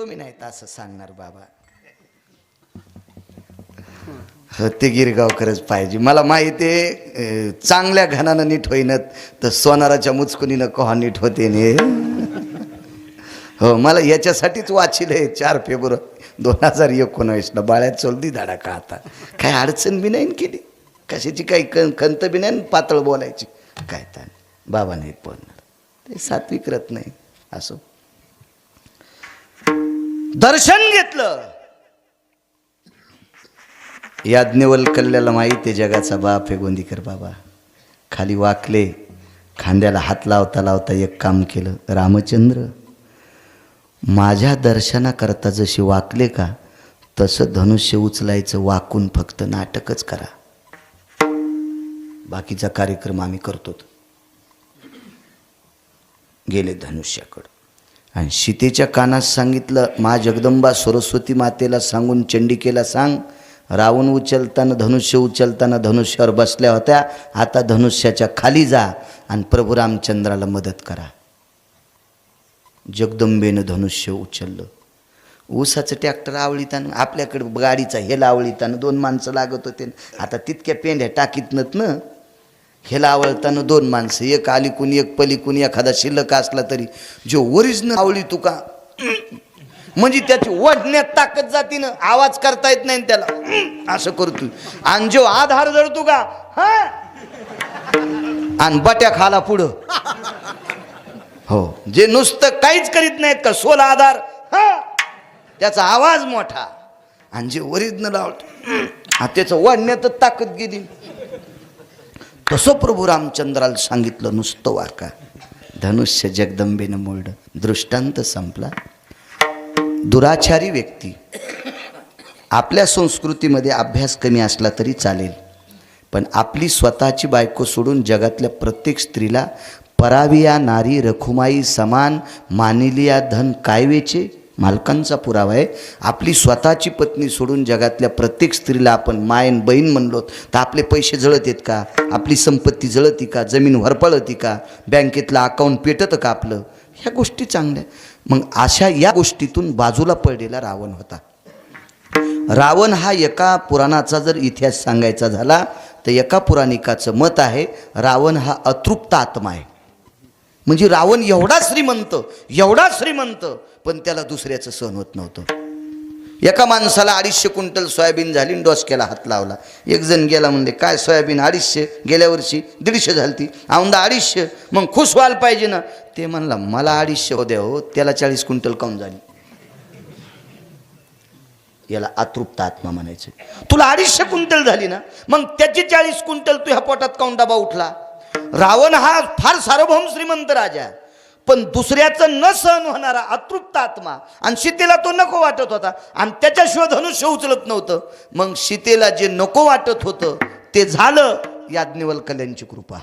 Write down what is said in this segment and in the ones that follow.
तुम्ही नाही तर असं सांगणार बाबा. ते गिरगावकरच पाहिजे. मला माहिती आहे चांगल्या घनानं नीट होईनत तर सोनाराच्या मुचकुनीनं कहा नीट होते ने? हो मला याच्यासाठीच वाचिल आहे चार फेब्रुवारी दोन हजार एकोणावीसला बाळ्यात चोलदी धडाका आता? काय अडचण बी नाही केली. कशाची काही कं खंत बी नाही पातळ बोलायची. काय तर बाबा नाही बोलणार ते सात्विक रत्न नाही असो. दर्शन घेतलं. याज्ञवल कल्ल्याला माहीत आहे जगाचा बाप आहे गोंदीकर बाबा. खाली वाकले खांद्याला हात लावता लावता एक काम केलं. रामचंद्र माझ्या दर्शनाकरता जशी वाकले का तसं धनुष्य उचलायचं वाकून फक्त नाटकच करा. बाकीचा कार्यक्रम आम्ही करतो गेले धनुष्याकडं. आणि सीतेच्या कानात सांगितलं मा जगदंबा सरस्वती मातेला सांगून चंडिकेला सांग रावण उचलताना धनुष्य उचलताना धनुष्यावर बसल्या होत्या आता धनुष्याच्या खाली जा आणि प्रभू रामचंद्राला मदत करा. जगदंबेनं धनुष्य उचललं. ऊसाचं ट्रॅक्टर आवळीताना आपल्याकडे गाडीचा हेला आवळीताना दोन माणसं लागत होते. आता तितक्या पेंढ्या टाकीत नत ना ह्याला आवळताना दोन माणसं एक आलीकून एक पलीकून एखादा शिल्लक असला तरी. जो ओरिजिनल आवळी तुका म्हणजे त्याची ओढण्यात ताकद जाती ना आवाज करता येत नाही त्याला. असं करतो आणि जो आधार जळतो का? हा? आणि बट्या खाला पुढं. हो. जे नुसतं काहीच करीत नाहीत का सोला आधार? हा? त्याचा आवाज मोठा. आणि जे ओरिजिनल आवडतो हा त्याचं वाढण्यातच ताकद गेली. तसं प्रभू रामचंद्राला सांगितलं नुसतं वाका धनुष्य जगदंबेनं मोडलं. दृष्टांत संपला. दुराचारी व्यक्ती. आपल्या संस्कृतीमध्ये अभ्यास कमी असला तरी चालेल. पण आपली स्वतःची बायको सोडून जगातल्या प्रत्येक स्त्रीला पराविया नारी रखुमाई समान मानिलिया धन काय वेचे मालकांचा पुरावा आहे. आपली स्वतःची पत्नी सोडून जगातल्या प्रत्येक स्त्रीला आपण मायन बहीण म्हणलो तर आपले पैसे जळत आहेत का? आपली संपत्ती जळती का? जमीन वरपळती का? बँकेतलं अकाउंट पेटतं का आपलं? ह्या गोष्टी चांगल्या. मग अशा या गोष्टीतून बाजूला पडलेला रावण होता. रावण हा एका पुराणाचा जर इतिहास सांगायचा झाला तर एका पुराणिकाचं मत आहे रावण हा अतृप्त आत्मा आहे. म्हणजे रावण एवढा श्रीमंत एवढा श्रीमंत पण त्याला दुसऱ्याचं सहन होत नव्हतं. एका माणसाला अडीचशे क्विंटल सोयाबीन झाली आणि डोसक्याला हात लावला. एक जण गेला म्हणजे काय सोयाबीन अडीचशे? गेल्या वर्षी दीडशे झालती. औंदा अडीचशे. मग खुश व्हायला पाहिजे ना. ते म्हणला मला अडीचशे हो द्या हो त्याला चाळीस क्विंटल काऊन झाली? याला अतृप्त आत्मा म्हणायचं. तुला अडीचशे क्विंटल झाली ना? मग त्याची चाळीस क्विंटल तू ह्या पोटात काऊन डबा उठला? रावण हा फार सार्वभौम श्रीमंत राजा आहे. पण दुसऱ्याचं न सहन होणारा अतृप्त आत्मा आणि सीतेला तो नको वाटत होता आणि त्याच्याशिवाय धनुष्य उचलत नव्हतं. मग सीतेला जे नको वाटत होतं ते झालं. याज्ञवल्कल्यांची कृपा.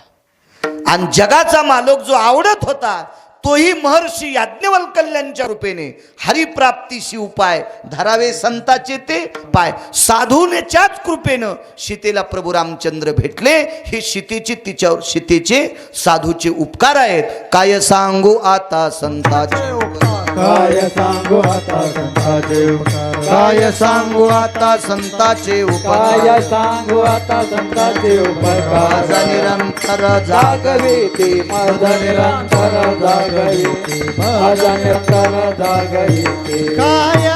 आणि जगाचा मालक जो आवडत होता तोही महर्षी याज्ञवल्कल्यांच्या रूपेने. हरिप्राप्तीशी उपाय धरावे संताचे ते पाय. साधूनेच्याच कृपेनं सीतेला प्रभू रामचंद्र भेटले. हे सीतेचे तिच्यावर सीतेचे साधूचे उपकार आहेत. काय सांगू आता संताचे काय सांगू आता संताचे काय सांगू आता संताचे उपाय सांगू आता संताचे उपकार? माझा निरंतर जाग जागविते माझा निरंतर जागविते माझा निरंतर जागविते काय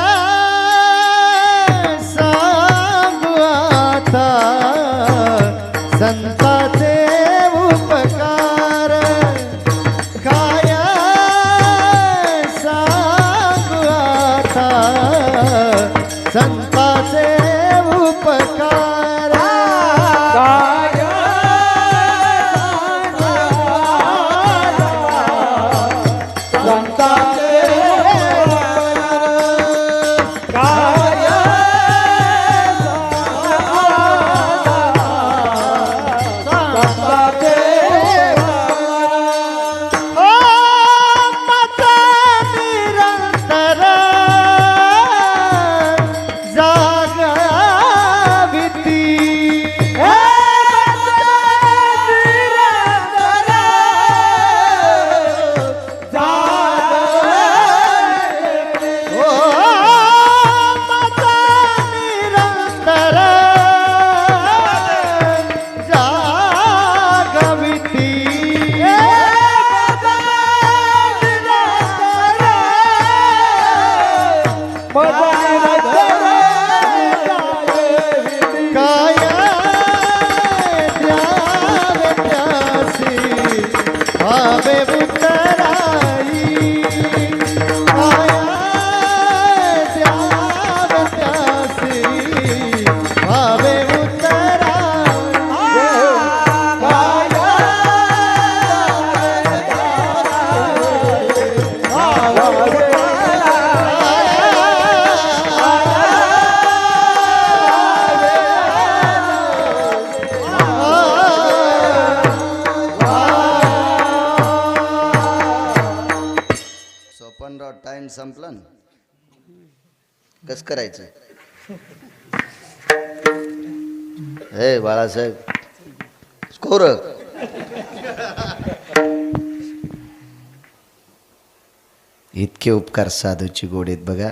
इतके उपकार साधूची गोडीत बघा.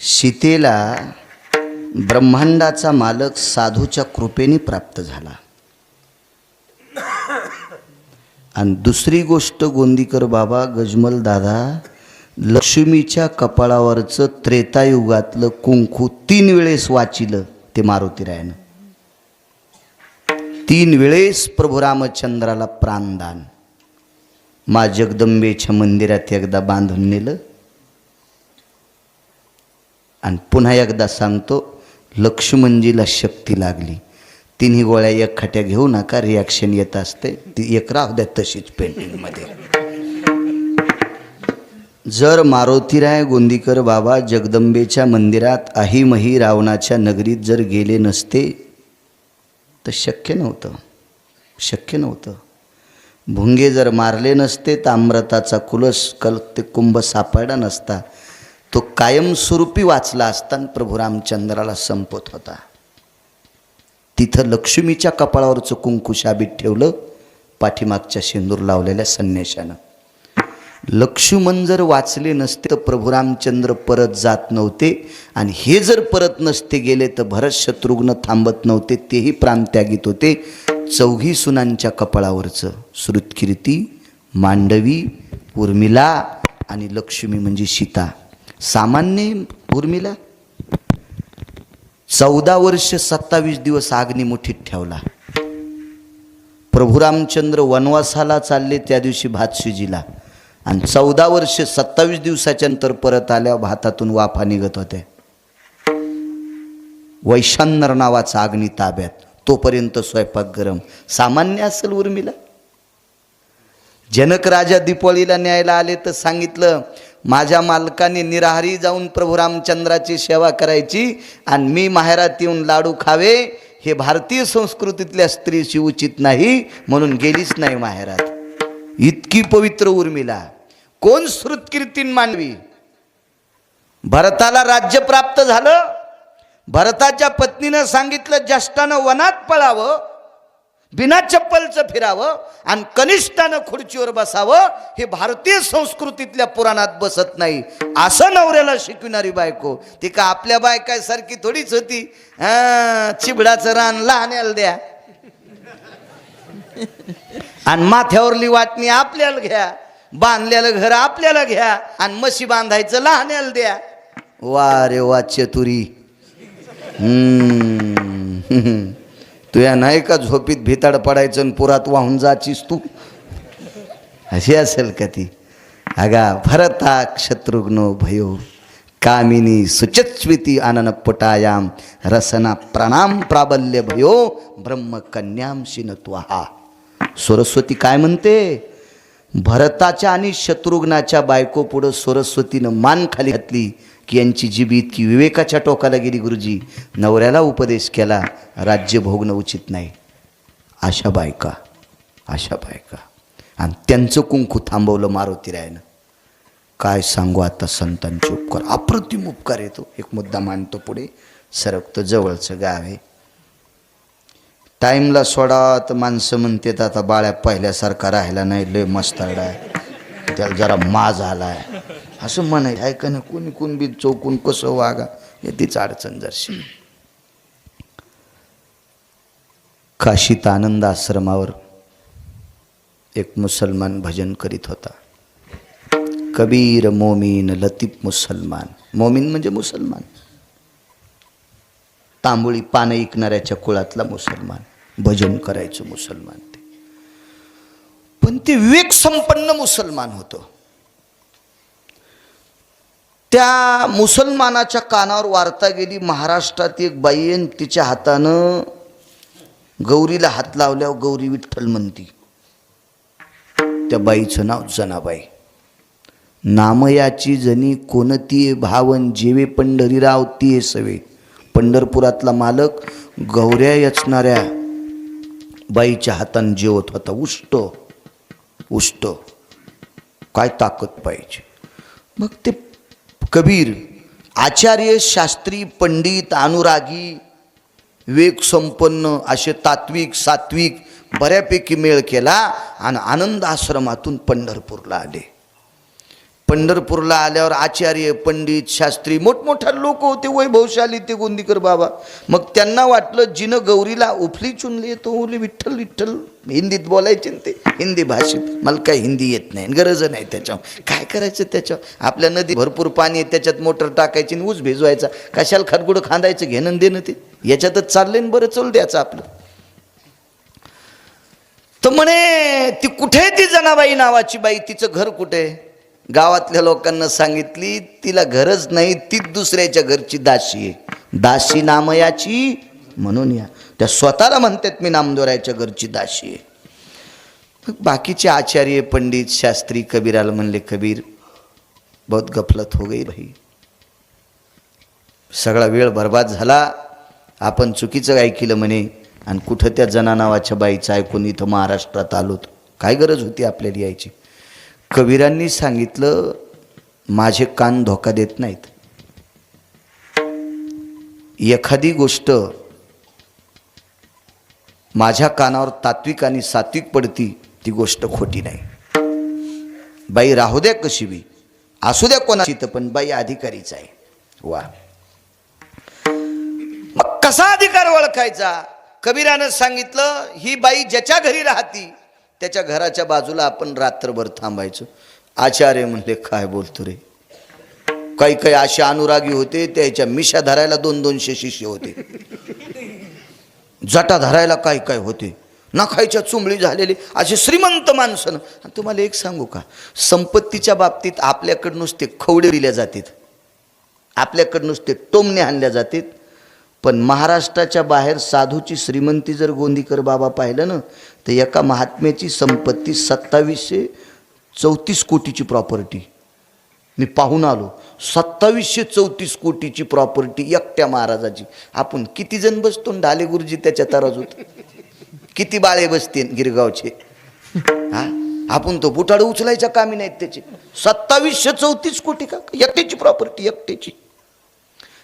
सीतेला ब्रह्मांडाचा मालक साधूच्या कृपेने प्राप्त झाला. आणि दुसरी गोष्ट गोंदीकर बाबा गजमल दादा लक्ष्मीच्या कपाळावरचं त्रेतायुगातलं कुंकू तीन वेळेस वाचिलं ते मारुतीरायानं. तीन वेळेस प्रभू रामचंद्राला प्राणदान. मा जगदंबेच्या मंदिरात एकदा बांधून नेलं. आणि पुन्हा एकदा सांगतो लक्ष्मणजीला शक्ती लागली. तिन्ही गोळ्या एक खाट्या घेऊ नका रिॲक्शन येत असते. ती एक राहू द्या तशीच पेंटिंगमध्ये जर मारुतीराय गोंदीकर बाबा जगदंबेच्या मंदिरात अहिमही रावणाच्या नगरीत जर गेले नसते तर शक्य नव्हतं. शक्य नव्हतं. भुंगे जर मारले नसते ताम्रताचा कुलस कल ते कुंभ सापडला नसता. तो कायमस्वरूपी वाचला असताना प्रभू रामचंद्राला संपत होता. तिथं लक्ष्मीच्या कपाळावरचं कुंकू शाबीत ठेवलं पाठीमागच्या शेंदूर लावलेल्या संन्याशानं. लक्ष्मण जर वाचले नसते तर प्रभू रामचंद्र परत जात नव्हते. आणि हे जर परत नसते गेले तर भरत शत्रुघ्न थांबत नव्हते तेही प्रांत्यागीत होते. चौघी सुनांच्या कपाळावरचं श्रुतकीर्ती मांडवी उर्मिला आणि लक्ष्मी म्हणजे सीता. सामान्य उर्मिला? चौदा वर्ष सत्तावीस दिवस आग्नी मुठीत ठेवला. प्रभू रामचंद्र वनवासाला चालले त्या दिवशी भात शिजीला आणि चौदा वर्ष सत्तावीस दिवसाच्या नंतर परत आल्यावर भातातून वाफा निघत होत्या वैशांनर नावाचा अग्नी ताब्यात. तोपर्यंत स्वयंपाक गरम. सामान्य असेल उर्मिला. जनक राजा दीपावळीला न्यायला आले तर सांगितलं माझ्या मालकाने निराहारी जाऊन प्रभू रामचंद्राची सेवा करायची आणि मी माहेरात येऊन लाडू खावे. हे भारतीय संस्कृतीतल्या स्त्रीशी उचित नाही म्हणून गेलीच नाही माहेरात. इतकी पवित्र उर्मिला. कोण श्रुतकीर्तीन मानवी? भरताला राज्य प्राप्त झालं भरताच्या पत्नीनं सांगितलं ज्येष्ठानं वनात पळावं बिना चप्पलचं फिरावं आणि कनिष्ठानं खुर्चीवर बसावं हे भारतीय संस्कृतीतल्या पुराणात बसत नाही. असं नवऱ्याला शिकविणारी बायको. ती का आपल्या बायकासारखी थोडीच होती? चिबडाचं रान लहान्याला द्या. आणि माथ्यावरली वाटणी आपल्याला घ्या बांधलेलं घर आपल्याला घ्या आणि म्हशी बांधायचं लहान्याला द्या. वा रे वा चतुरी. तुया नाही का झोपीत भिताड पडायचं आणि पुरात वाहून जाचीस तू? अशी असेल का ती? अगा भरता शत्रुघ्नो भयो. कामिनी सुचस्विती आनन पुटायाम रसना प्रणाम प्राबल्य भयो ब्रह्मकन्याम शिनत्वहा. सरस्वती काय म्हणते? भरताच्या आणि शत्रुघ्नाच्या बायको पुढं सरस्वतीनं मान खाली घातली की यांची जीभ इतकी विवेकाच्या टोकाला गेली गुरुजी. नवऱ्याला उपदेश केला राज्य भोगणं उचित नाही. अशा बायका अशा बायका. आणि त्यांचं कुंकू थांबवलं मारुती रायनं काय सांगू आता संतांचे उपकार? अप्रतिम उपकार येतो एक मुद्दा मांडतो पुढे. सरकतो जवळचं गाव आहे. टाईमला सोडा तर माणसं म्हणतात आता बाळ्या पहिल्यासारखा राहिला नाही लय मस्ताडा आहे. त्याला जरा माज आहे असं म्हणाय ऐका ना कोणी कोण बी चौकून कसं वागा हे तीच अडचण जरशी. काशीत आनंद आश्रमावर एक मुसलमान भजन करीत होता. कबीर मोमीन लतीफ मुसलमान. मोमीन म्हणजे मुसलमान. तांबुळी पानं ऐकणाऱ्याच्या कुळातला मुसलमान. भजन करायचं मुसलमान ते. पण ते विवेक संपन्न मुसलमान होतं. त्या मुसलमानाच्या कानावर वार्ता गेली महाराष्ट्रात एक बाई आणि तिच्या हातानं गौरीला हात लावल्यावर गौरी विठ्ठल म्हणती त्या बाईचं नाव जनाबाई. नामयाची जणी कोणती भावन जेवे पंढरीराव ती सवे. पंढरपुरातला मालक गौऱ्या यचणाऱ्या बाईच्या हातानं जेवत होता. उष्ट उष्ट. काय ताकद पाहिजे? मग ते कबीर आचार्य शास्त्री पंडित अनुरागी वेगसंपन्न संपन्न असे तात्विक सात्विक बऱ्यापैकी मेळ केला आणि आनंद आश्रमातून पंढरपूरला आले. पंढरपूरला आल्यावर आचार्य पंडित शास्त्री मोठमोठ्या लोक होते वैभवशाली ते गोंदीकर बाबा. मग त्यांना वाटलं जिनं गौरीला उफली चुनली तो ओली विठ्ठल विठ्ठल हिंदीत बोलायचे ते. हिंदी भाषेत. मला काही हिंदी येत नाही गरज नाही त्याच्यावर. काय करायचं त्याच्यावर? आपल्या नदी भरपूर पाणी आहे त्याच्यात मोटर टाकायची आणि ऊस भिजवायचा. कशाला खरगुडं खांदायचं घेणं देणं ते? याच्यातच चाललंय ना बरं चल द्यायचं आपलं. तर म्हणे ती कुठे ती जनाबाई नावाची बाई? तिचं घर कुठे गावातल्या लोकांना सांगितली तिला घरच नाही तीच दुसऱ्याच्या घरची दाशी आहे. दाशी नामयाची म्हणून या. त्या स्वतःला म्हणतात मी नामदोराच्या घरची दाशी आहे. मग बाकीचे आचार्य पंडित शास्त्री कबीराला म्हणले कबीर बहुत गफलत हो गई भाई. सगळा वेळ बर्बाद झाला. आपण चुकीचं ऐकलं म्हणे आणि कुठं त्या जना नावाच्या बाईचं ऐकून इथं महाराष्ट्रात आलोत. काय गरज होती आपल्याला यायची? कबीरांनी सांगितलं माझे कान धोका देत नाहीत. एखादी गोष्ट माझ्या कानावर तात्विक आणि सात्विक पडती ती गोष्ट खोटी नाही. बाई राहू द्या कशी बी. असू द्या कोणाची तर पण बाई अधिकारीच आहे. वा. मग कसा अधिकार ओळखायचा? कबीरानं सांगितलं ही बाई ज्याच्या घरी राहती त्याच्या घराच्या बाजूला आपण रात्रभर थांबायचं. आचार्य म्हणले काय बोलतो रे? काही काही असे अनुरागी होते त्याच्या मिशा धरायला दोन दोनशे शिष्य होते. जटा धरायला काय काय होते. नखायच्या चुंबळी झालेली असे श्रीमंत माणसं आणि तुम्हाला एक सांगू का? संपत्तीच्या बाबतीत आपल्याकडं नुसते खवडे दिल्या जातात. आपल्याकडं नुसते टोमणे आणल्या जातात. पण महाराष्ट्राच्या बाहेर साधूची श्रीमंती जर गोंदीकर बाबा पाहिलं ना तर एका महात्म्याची संपत्ती सत्तावीसशे चौतीस कोटीची प्रॉपर्टी मी पाहून आलो. सत्तावीसशे चौतीस कोटीची प्रॉपर्टी एकट्या महाराजाची. आपण किती जण बसतो ढाले गुरुजी त्याच्या तराजूत? किती बाळे बसते गिरगावचे? हा? आपण तो बुटाडं उचलायच्या कामी नाहीत त्याचे. सत्तावीसशे चौतीस कोटी का? एकट्याची प्रॉपर्टी एकट्याची.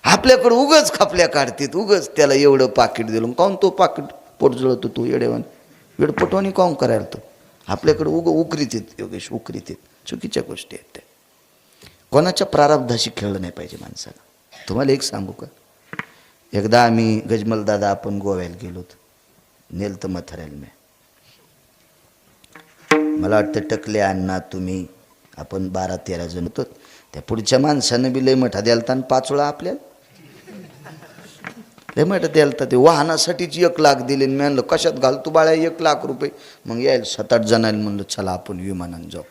आपल्याकडं उगच खापल्या काढतात उगच त्याला एवढं पाकिट दिलं. काऊन तो पाकिट पोट जळतो तू येडेवान वेडपटवानी काऊन करायला तो? आपल्याकडं उग उकरीत येत योगेश उकरीत येत चुकीच्या गोष्टी आहेत त्या. कोणाच्या प्रारब्धाशी खेळलं नाही पाहिजे माणसाला? तुम्हाला एक सांगू का? एकदा आम्ही गजमल दादा आपण गोव्याला गेलो नेल तर मथऱ्याला मी. मला वाटतं टकले अण्णा तुम्ही आपण बारा तेरा जण होतो. त्या पुढच्या माणसानं बी लय मठा द्यालता आणि पाचोळा आपल्याला. लय त्याला तर ते वाहनासाठीच एक लाख दिले मी म्हणलं कशात घालतो बाळा एक लाख रुपये? मग यायला सात आठ जणांना म्हणलं चला आपण विमानानं जाऊ.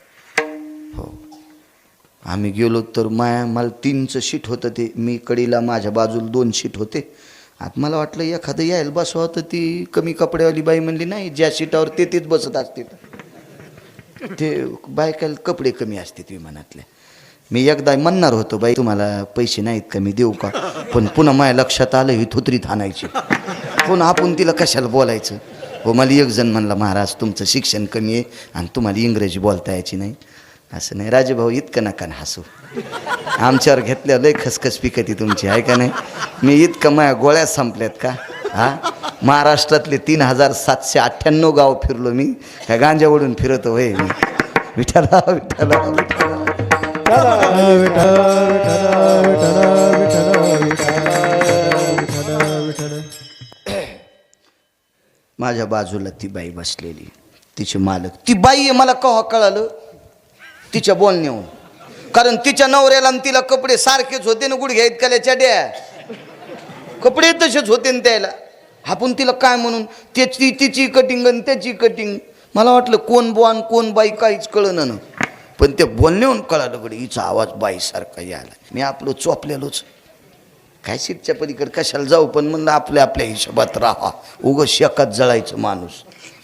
हो. आम्ही गेलो तर माया मला तीनचं शीट होतं ते. मी कडीला माझ्या बाजूला दोन शीट होते. आता मला वाटलं एखादं यायला बसवा तर ती कमी कपडेवाली बाई म्हणली नाही ज्या सीटावर ते तेच बसत असते ते बायकाला कपडे कमी असतात विमानातले. मी एकदा म्हणणार होतो बाई तुम्हाला पैसे नाहीत का? मी देऊ का? पण पुन्हा माझ्या लक्षात आलं ही थुत्रीत आणायची पुन्हा आपण तिला कशाला बोलायचं? हो मला एक जण म्हणला महाराज तुमचं शिक्षण कमी आहे आणि तुम्हाला इंग्रजी बोलता यायची नाही. असं नाही राजेभाऊ इतकं नका ना हसू. आमच्यावर घेतल्या लय खसखस पिकती तुमची आहे का नाही? मी इतकं माझ्या गोळ्या संपल्यात का? हा? महाराष्ट्रातले तीन हजार सातशे अठ्ठ्याण्णव गाव फिरलो मी. काय गांजा ओढून फिरतो होय मी? विठ्ठला विठ्ठला विठ्ठला माझ्या बाजूला ती बाई बसलेली. तिचे मालक ती बाई आहे मला केव्हा कळालं? तिच्या बोलण्यावर कारण तिच्या नवऱ्याला तिला कपडे सारखेच होते ना गुडघ्या इतकाल्या ड्या कपडे तसेच होते ना त्याला. आपण तिला काय म्हणून? त्याची तिची कटिंग आणि त्याची कटिंग मला वाटलं कोण बुवान कोण बाई काहीच कळलं ना. पण ते बोलण्याहून कळालं गडी हिचा आवाज बाईसारखा यायला. मी आपलं चोपलेलोच. काय सीटच्या पलीकडे कशाला जाऊ पण म्हणलं आपल्या आपल्या हिशोबात राहा. उगं शेकात जळायचं माणूस.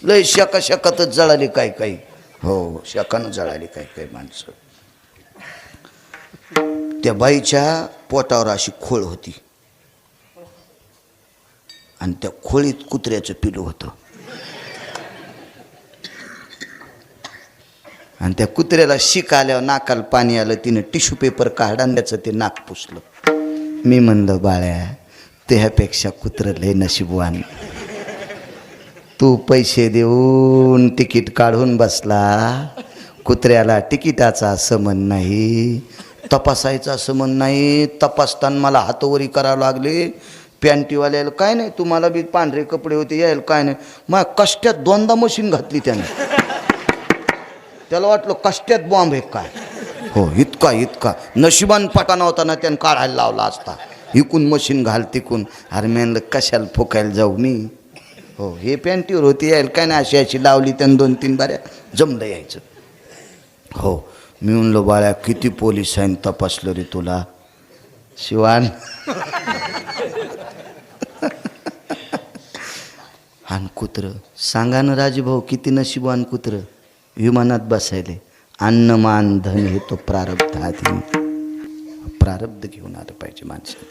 लय शेका शेकातच जळाले काय काही. हो शेकानं जळाले काय काही माणसं. त्या बाईच्या पोटावर अशी खोळ होती. आणि त्या खोळीत कुत्र्याचं पिलू होतं. आणि त्या कुत्र्याला शिक आल्यावर नाकाला पाणी आलं तिनं टिश्यू पेपर काढा त्याचं ते नाक पुसलं. मी म्हणलं बाळ्या त्यापेक्षा कुत्रं लय नशीबवान. तू पैसे देऊन तिकीट काढून बसला. कुत्र्याला तिकिटाचा समन नाही तपासायचा समन नाही. तपासताना मला हातोवरी करावं लागले. पॅन्टीवाल्याला काय नाही तुम्हाला बी पांढरे कपडे होते यायला काय नाही. मग कष्ट्यात दोनदा मशीन घातली त्याने. त्याला वाटलं कष्ट्यात बॉम्ब आहे काय? हो इतका इतका. नशिबान पटाना होता ना त्यानं काढायला लावला असता. इकून मशीन घाल तिकून. अरे म्हणलं कशाला फोकायला जाऊ मी? हो हे पॅन्टीवर होती यायला काय नाही अशी अशी लावली त्यानं दोन तीन बाऱ्या. जमलं यायचं. हो मी म्हणलो बाळ्या किती पोलिसांनी तपासलं रे तुला? शिवान. आणि कुत्रं. सांगा ना राजभाऊ किती नशिबान कुत्रं. विमानात बसायले. अन्न मान धन हे तो प्रारब्ध आधी. प्रारब्ध घेऊन आलं पाहिजे माणसं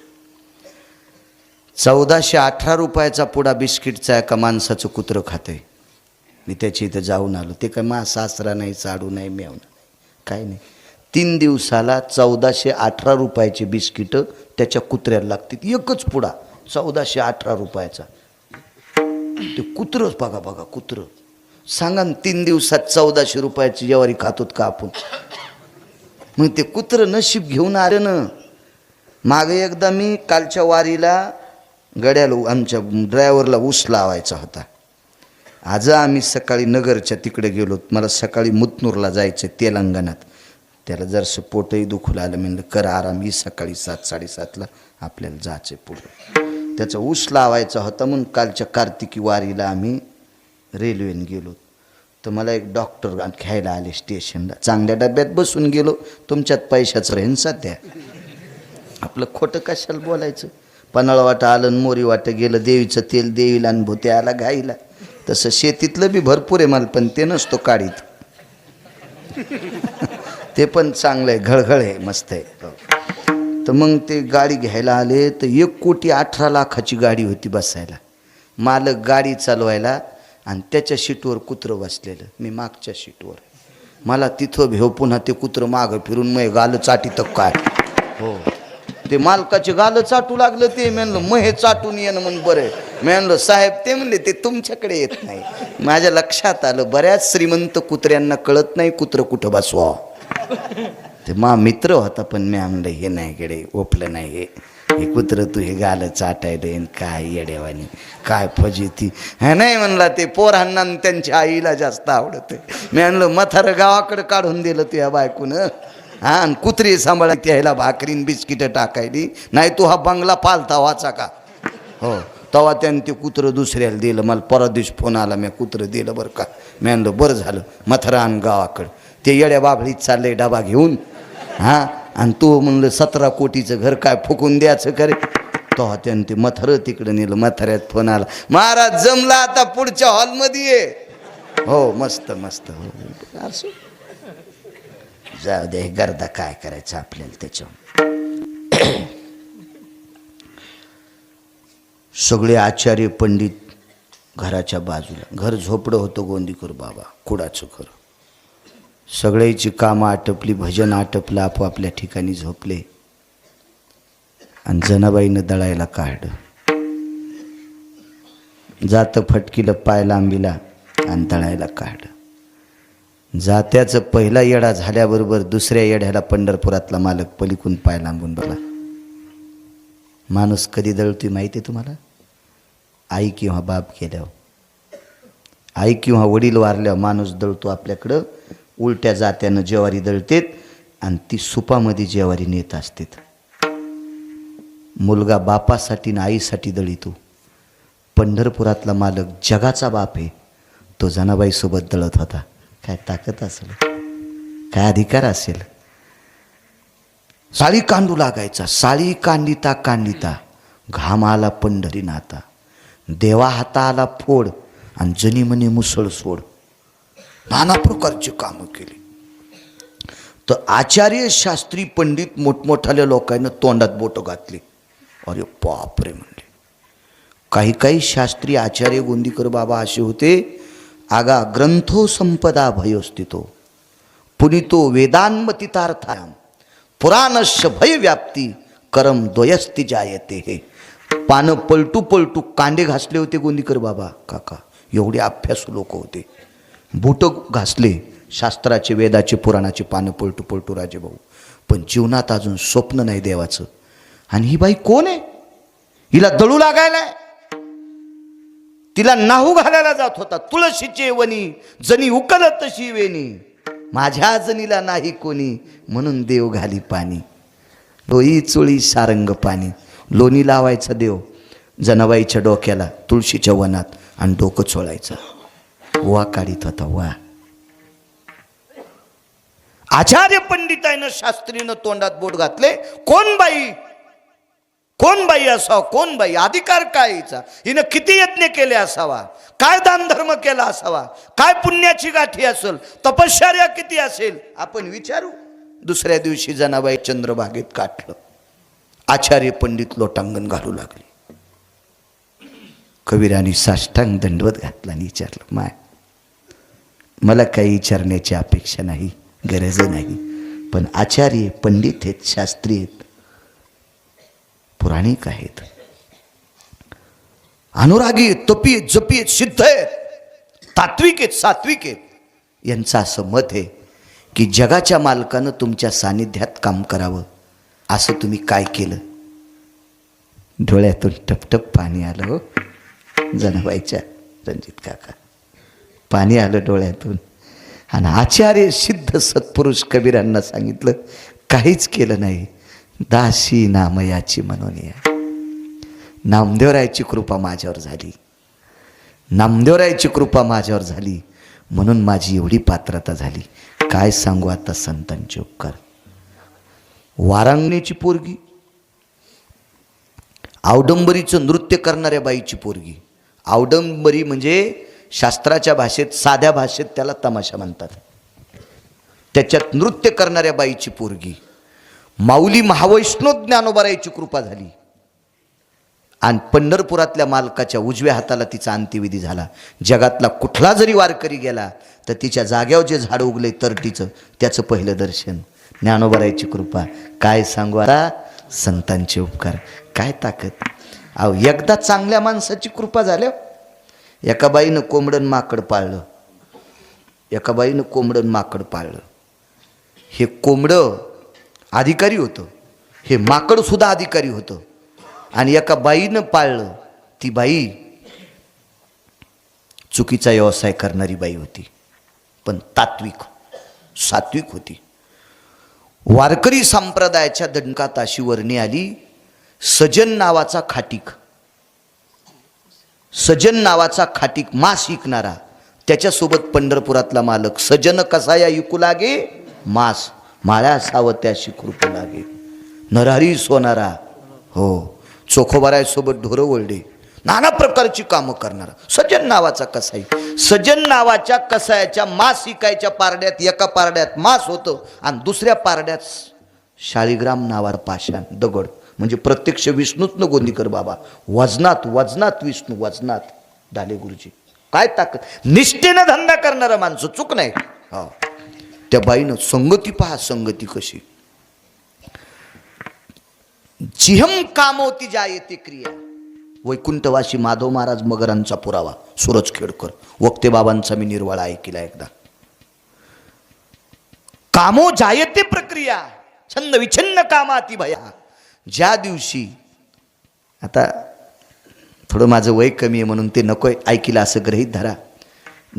चौदाशे अठरा रुपयाचा पुडा बिस्किटचा एका माणसाचं कुत्रं खाते मी त्याच्या इथं जाऊन आलो. ते काय मा सासरा नाही चाडू नाही मेवणं नाही. काय नाही. तीन दिवसाला चौदाशे अठरा रुपयाची बिस्किटं त्याच्या कुत्र्याला लागतील. एकच पुडा. चौदाशे अठरा रुपयाचा. ते कुत्रंच बघा बघा कुत्रं. सांगा ना तीन दिवसात चौदाशे रुपयाची ज्वारी खातोत का आपण? मग ते कुत्रं नशीब घेऊन आलं ना. मागे एकदा मी कालच्या वारीला गड्याला आमच्या ड्रायव्हरला ऊस लावायचा होता. आज आम्ही सकाळी नगरच्या तिकडे गेलो. मला सकाळी मुतनूरला जायचं तेलंगणात. त्याला जरसं पोटही दुखू लागलं. म्हणलं कर आराम ही सकाळी सात साडेसातला आपल्याला जायचं पुढं. त्याचा ऊस लावायचा होता म्हणून कालच्या कार्तिकी वारीला आम्ही रेल्वेने गेलो. तर मला एक डॉक्टर घ्यायला आले स्टेशनला चांगल्या डब्यात बसून गेलो. तुमच्यात पैशाचं रेन सध्या. आपलं खोटं कशाला बोलायचं? पन्हाळ वाटं आलं मोरी वाटं गेलं. देवीचं तेल देवीला आणि भूते आला घाईला. तसं शेतीतलं बी भरपूर आहे मला पण ते नसतो काढीत ते पण चांगलं आहे घळघळ आहे मस्त आहे. हो. तर मग ते गाडी घ्यायला आले तर एक कोटी अठरा लाखाची गाडी होती बसायला. मालक गाडी चालवायला आणि त्याच्या शीटवर कुत्रं बसलेलं. मी मागच्या शीटवर. मला तिथं भेव पुन्हा ते कुत्रं मागं फिरून मग गालं चाटी तर काय? हो. ते मालकाचे गालं चाटू लागलं ते. म्हणलं मग हे चाटून येणं म्हणून बरं मी म्हणलं साहेब ते म्हणले ते तुमच्याकडे येत नाही. माझ्या लक्षात आलं बऱ्याच श्रीमंत कुत्र्यांना कळत नाही कुत्रं कुठं बसवा. ते मा मित्र होता पण मी आणलं हे नाही गेडे ओपलं नाही हे. हे कुत्रं तू हे गाल चाटायला येईन काय येड्यावानी काय फजिती हे नाही म्हणला ते पोरांना आणि त्यांच्या आईला जास्त आवडत. मी आणलं मथार गावाकडं काढून दिलं तुझ्या बायकून हा? आणि कुत्री सांभाळा त्याला भाकरीन बिस्किटं टाकायली. नाही तू हा बंगला पालता वाचा का? हो. तेव्हा त्यानं ते कुत्रं दुसऱ्याला दिलं मला परवा दिवशी फोन आला मी कुत्रं दिलं बरं का? मी आणलं बरं झालं मथरान गावाकडं. ते येड्या बाबळीत चाललंय डबा घेऊन. हां आणि तो म्हणलं सतरा कोटीचं घर काय फुकून द्यायचं करे? तो त्यानं ते मथरं तिकडं नेलं मथऱ्यात फोन आला. महाराज जमला आता पुढच्या हॉलमध्ये ये. हो मस्त मस्त. हो असं. जाऊ दे गर्दा काय करायचं आपल्याला त्याच्यावर? सगळे आचार्य पंडित घराच्या बाजूला. घर झोपडं होतं गोंदीकर बाबा कुडाचं घर. सगळ्याची कामं आटपली भजन आटपलं आपापल्या ठिकाणी झोपले. आणि जनाबाईनं दळायला काढलं. जातं फटकीला पाय लांबीला आणि दळायला काढलं. जात्याचं पहिला येडा झाल्याबरोबर दुसऱ्या येड्याला पंढरपुरातला मालक पलिकून पाय लांबून बघा माणूस कधी दळतोय माहिती आहे तुम्हाला? आई किंवा बाप केल्यावर आई किंवा वडील वारल्यावर माणूस दळतो आपल्याकडं. उलट्या जात्यानं ज्वारी दळतेत आणि ती सुपामध्ये जेवारी नेत असतेत. मुलगा बापासाठी आणि आईसाठी दळितो पंढरपुरातला मालक जगाचा बाप आहे. तो जनाबाईसोबत दळत होता. काय ताकद असेल? काय अधिकार असेल? साळी कांडू लागायचा. साळी कांडिता कांडिता घाम आला पंढरी नाता. देवा हाता आला फोड आणि जनी म्हणे मुसळ सोड. नाना प्रकारची कामं केली. तर आचार्य शास्त्री पंडित मोठमोठाल्या लोकांना तोंडात बोटं घातली. अरे बापरे म्हणले. काही काही शास्त्री आचार्य गोंदीकर बाबा असे होते. आगा ग्रंथो संपदा भयोस्थितो. पुनितो वेदान्मतितार्थायाम पुराणश भय व्याप्ती करम द्वयस्ती जायते हे. पानं पलटू पलटू कांडे घासले होते गोंदीकर बाबा. काका एवढे अभ्यासू लोक होते. बुटं घासले शास्त्राचे वेदाचे पुराणाचे पानं पलटू पलटू राजेभाऊ. पण जीवनात अजून स्वप्न नाही देवाचं. आणि ही बाई कोण आहे? हिला दळू लागायलाय? तिला नाहू घालायला जात होता. तुळशीचे वनी जनी उकलत तशी वेणी. माझ्या जनीला नाही कोणी म्हणून देव घाली पाणी. लोई चोळी सारंग पाणी. लोणी लावायचं देव. जनाबाईच्या डोक्याला तुळशीच्या वनात आणि डोकं चोळायचं. वा काढीत होता वा. आचार्य पंडितायनं शास्त्रीनं तोंडात बोट घातले. कोण बाई? कोण बाई असावा? कोण बाई? अधिकार काय हिचा हिनं किती यत्न केले असावा? काय दानधर्म केला असावा? काय पुण्याची गाठी असेल? तपश्चर्या किती असेल? आपण विचारू. दुसऱ्या दिवशी जनाबाई चंद्रभागेत काठलं आचार्य पंडित लोटांगण घालू लागले. कबीराने साष्टांग दंडवत घातला आणि विचारलं माय मला काही विचारण्याची अपेक्षा नाही गरज नाही. पण आचार्य पंडित आहेत शास्त्री आहेत पुराणिक आहेत. अनुरागी तपी आहेत जपी आहेत सिद्ध आहेत तात्विक आहेत सात्विक आहेत. यांचं असं मत आहे की जगाच्या मालकानं तुमच्या सानिध्यात काम करावं. असं तुम्ही काय केलं? डोळ्यातून टपटप पाणी आलं हो. जनाबाईच्या रणजित काका. पाणी आलं डोळ्यातून. आणि आचार्य सिद्ध सत्पुरुष कबीरांना सांगितलं काहीच केलं नाही. दासी नामयाची म्हणून या नामदेवरायची कृपा माझ्यावर झाली. नामदेवरायची कृपा माझ्यावर झाली. म्हणून माझी एवढी पात्रता झाली. काय सांगू आता संतांचे उपकार वारांगणीची पोरगी. आवडंबरीचं नृत्य करणाऱ्या बाईची पोरगी. आवडंबरी म्हणजे शास्त्राच्या भाषेत साध्या भाषेत त्याला तमाशा म्हणतात. त्याच्यात नृत्य करणाऱ्या बाईची पोरगी. माऊली महावैष्णव ज्ञानोबारायची कृपा झाली. आणि पंढरपुरातल्या मालकाच्या उजव्या हाताला तिचा अंत्यविधी झाला. जगातला कुठला जरी वारकरी गेला तर तिच्या जाग्यावर जे झाड उगले तिचं त्याचं पहिलं दर्शन. ज्ञानोबरायची कृपा. काय सांगू आता? संतांचे उपकार. काय ताकद? अहो एकदा चांगल्या माणसाची कृपा झाल्या एका बाईनं कोंबडन माकड पाळलं. एका बाईनं कोंबडन माकड पाळलं. हे कोंबडं अधिकारी होतं. हे माकडसुद्धा अधिकारी होतं. आणि एका बाईनं पाळलं. ती बाई चुकीचा व्यवसाय करणारी बाई होती. पण तात्विक सात्विक होती. वारकरी संप्रदायाच्या दणकात अशी वर्णी आली सजन नावाचा खाटीक. सजन नावाचा खाटीक मास विकणारा त्याच्यासोबत पंढरपुरातला मालक सजन कसा या इकू लागे? मास. माळ्या असावं त्याशी कृपू लागे. नरहरी सोनारा. हो. चोखोबारायसोबत ढोरं वळडे नाना प्रकारची कामं करणारा. सजन नावाचा कसाई सजन नावाच्या कसायाच्या मास इकायच्या पारड्यात एका पारड्यात मास होतं आणि दुसऱ्या पारड्यात शाळीग्राम नावार पाषाण दगड. म्हणजे प्रत्यक्ष विष्णूच न गोंदीकर बाबा. वजनात वजनात विष्णू वजनात. डाले गुरुजी. काय ताकद? निष्ठेनं धंदा करणारा माणसं चूक नाही. हा. त्या बाईनं संगती पहा संगती कशी. जिहम कामोती जायते क्रिया. वैकुंठवासी माधव महाराज मगरांचा पुरावा. सूरज खेडकर वक्ते बाबांचा मी निर्वाळा ऐकला एकदा. कामो जायते प्रक्रिया. छंद विछिन्न कामाती भया. ज्या दिवशी आता थोडं माझं वय कमी आहे म्हणून ते नको ऐकिलं असं ग्रहित धरा.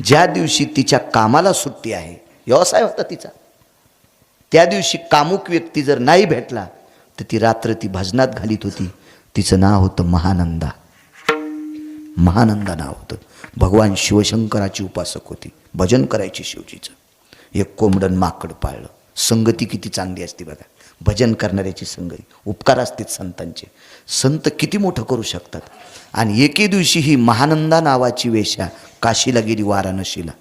ज्या दिवशी तिच्या कामाला सुट्टी आहे व्यवसाय होता तिचा. त्या दिवशी कामुक व्यक्ती जर नाही भेटला तर ती रात्र ती भजनात घालीत होती. तिचं नाव होतं महानंदा. महानंदा नाव होतं. भगवान शिवशंकराची उपासक होती. भजन करायची शिवजीचं. एक कोंबडन माकड पाळलं. संगती किती चांगली असते बघा. भजन करणाऱ्याची संगती उपकार असतात संतांचे. संत किती मोठं करू शकतात? आणि एके दिवशी ही महानंदा नावाची वेशा काशीला गेली वाराणसीला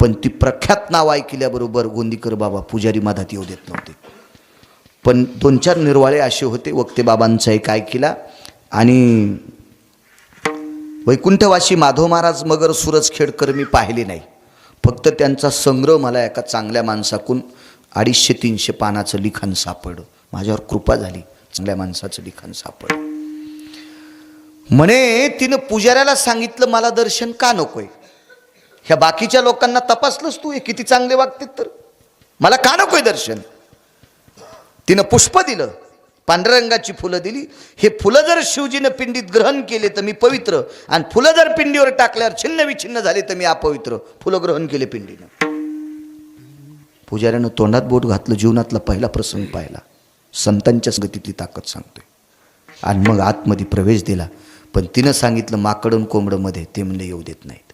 पण ती प्रख्यात नाव ऐकल्याबरोबर गोंदीकर बाबा पुजारी मधात येऊ देत नव्हते. पण दोन चार निर्वाळे असे होते वक्ते बाबांचा एक ऐकिला. आणि वैकुंठवासी माधव महाराज मगर सूरज खेडकर मी पाहिले नाही. फक्त त्यांचा संग्रह मला एका चांगल्या माणसाकून अडीचशे तीनशे पानाचं लिखाण सापडलं. माझ्यावर कृपा झाली. चांगल्या माणसाचं लिखाण सापडलं. म्हणे तिनं पुजाऱ्याला सांगितलं मला दर्शन का नकोय? ह्या बाकीच्या लोकांना तपासलंस तू? हे किती चांगले वागतात तर. मला का नकोय दर्शन? तिनं पुष्प दिलं. पांढऱ्या रंगाची फुलं दिली. हे फुलं जर शिवजीनं पिंडीत ग्रहण केले तर मी पवित्र. आणि फुलं जर पिंडीवर टाकल्यावर छिन्न विछिन्न झाले तर मी अपवित्र. फुलं ग्रहण केले पिंडीनं. पुजाऱ्यानं तोंडात बोट घातलं जीवनातला पहिला प्रसंग पाहिला. संतांच्या संगतीतली ताकद सांगतोय. आणि मग आतमध्ये प्रवेश दिला. पण तिनं सांगितलं माकडून कोंबडमध्ये ते म्हणले येऊ देत नाहीत.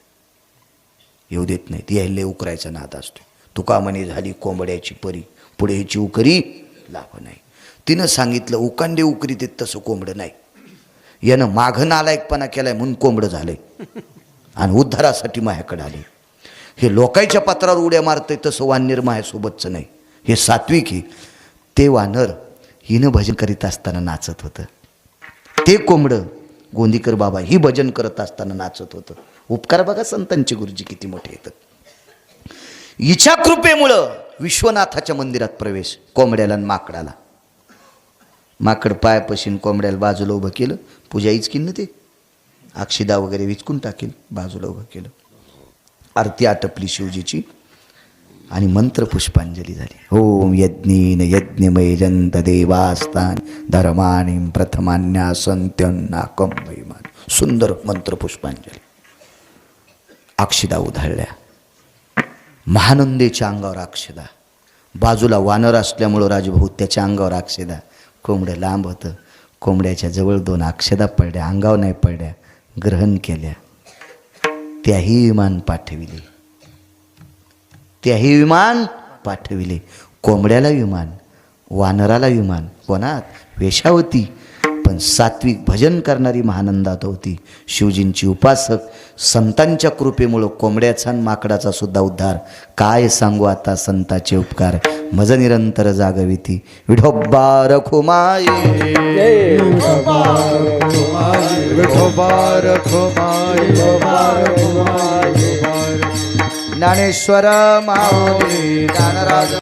येऊ देत नाहीत. यायले उकरायचा नाद असतो तुका म्हणे झाली कोंबड्याची परी. पुढे ह्याची उकरी लाभ नाही. तिनं सांगितलं उकांडे उकरी देत तसं कोंबडं नाही. यानं माघ नालायकपणा केलाय म्हणून कोंबडं झालंय. आणि उद्धारासाठी माझ्याकडे आले. हे लोकांच्या पत्रावर उड्या मारतंय तसं वानर मायासोबतचं नाही. हे सात्विक हे ते वानर हिनं भजन करीत असताना नाचत होतं. ते कोंबडं गोंदीकर बाबा ही भजन करत असताना नाचत होतं. उपकार बघा संतांचे गुरुजी किती मोठे येतात हिच्या कृपेमुळं विश्वनाथाच्या मंदिरात प्रवेश कोंबड्याला आणि माकडाला. माकड पायापाशीन कोंबड्याला बाजूला उभं केलं. पूजा इचकीन ना ते. अक्षिदा वगैरे विचकून टाकेल बाजूला उभं केलं. आरती आटपली शिवजीची. आणि मंत्र पुष्पांजली झाली. ओम यज्ञेन यज्ञमय जंत देवास्तान धर्माणी प्रथमान्या संत्यन्नाकम महिमान सुंदर मंत्र पुष्पांजली अक्षिदा उधळल्या. महानंदेच्या अंगावर अक्षदा. बाजूला वानर असल्यामुळं राजभाऊ त्याच्या अंगावर अक्षदा. कोंबड्या लांब होतं. कोंबड्याच्या जवळ दोन अक्षदा पडल्या. अंगावर नाही पडल्या. ग्रहण केल्या. त्याही विमान पाठविले. त्याही विमान पाठविले. कोंबड्याला विमान वानराला विमान कोणात? वेशावती. पण सात्विक भजन करणारी महानंदात होती. शिवजींची उपासक संतांच्या कृपेमुळं कोंबड्याचा आणि माकडाचा सुद्धा उद्धार. काय सांगू आता संताचे उपकार? मज निरंतर जागविती विठोबा रखुमाई रखुमाई ज्ञानेश्वर माऊली ज्ञानराज